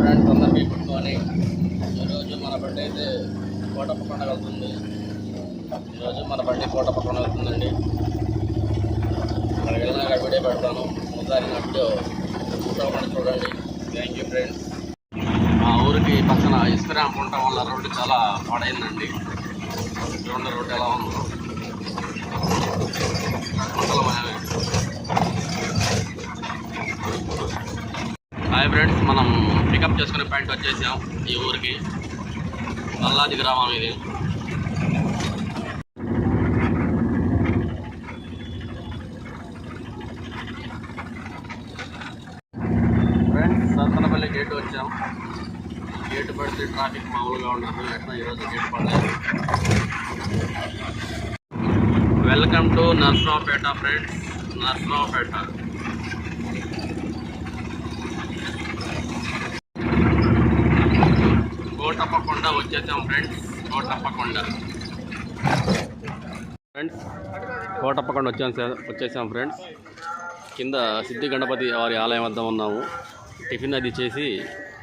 Friends అందరికీ పెట్టుకొని ఈరోజు మన బండి అయితే కోటప్ప కొండ వెళ్తుంది. ఈరోజు మన బండి కోటప్ప కొండ వెళ్తుందండి. అక్కడికి వెళ్ళినాక వీడియో పెడతాను. ఒకసారి నట్టు చూడమని చూడండి. థ్యాంక్ యూ ఫ్రెండ్స్ మా ఊరికి పక్కన ఇసుక ర్యాంప్ ఉండటం వల్ల రోడ్డు చాలా పాడైందండి. చూడండి రోడ్డు హాయ్ ఫ్రెండ్స్ మనం పికప్ చేసుకునే పాయింట్ వచ్చేసాం ఈ ఊరికి. నల్లాది గ్రామం ఇది. ఫ్రెండ్స్ సత్తనపల్లి గేట్ వచ్చాం. గేట్ పడితే ట్రాఫిక్ మామూలుగా ఉన్నాము ఎట్లా ఈరోజు గేటు పడలేదు. Welcome to Narasaraopet friends Narasaraopet తప్పకుండా వచ్చేసాం ఫ్రెండ్స్ కోటప్పకొండ ఫ్రెండ్స్ కోటప్పకొండ వచ్చాం వచ్చేసాం ఫ్రెండ్స్ కింద సిద్ధి గణపతి వారి ఆలయం వద్ద ఉన్నాము. టిఫిన్ అది చేసి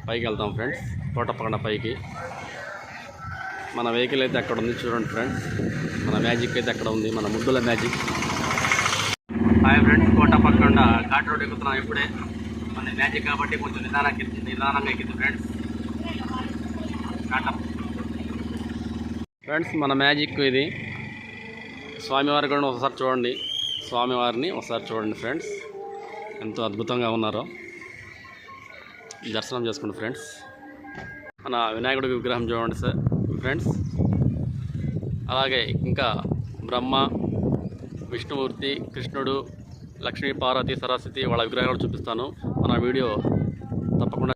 పైకి వెళ్తాం ఫ్రెండ్స్ కోటప్పకొండ పైకి. మన వెహికల్ అయితే అక్కడ ఉంది చూడండి ఫ్రెండ్స్ మన మ్యాజిక్ అయితే అక్కడ ఉంది మన ముద్దుల magic hi friends Kotappakonda ghat road ఎక్కుతున్నాం ఇప్పుడే. మన మ్యాజిక్ కాబట్టి కొంచెం నిదానంగా నిదానంగా ఎక్కింది ఫ్రెండ్స్ ఫ్రెండ్స్ మన మ్యాజిక్ ఇది. స్వామివారి కూడా ఒకసారి చూడండి. స్వామివారిని ఒకసారి చూడండి ఫ్రెండ్స్ ఎంతో అద్భుతంగా ఉన్నారో. దర్శనం చేసుకోండి ఫ్రెండ్స్ మన వినాయకుడి విగ్రహం చూడండి సార్ ఫ్రెండ్స్ అలాగే ఇంకా బ్రహ్మ విష్ణుమూర్తి కృష్ణుడు లక్ష్మీ పార్వతి సరస్వతి వాళ్ళ విగ్రహాలు కూడా చూపిస్తాను. మన వీడియో తప్పకుండా